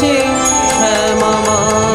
çekmem aman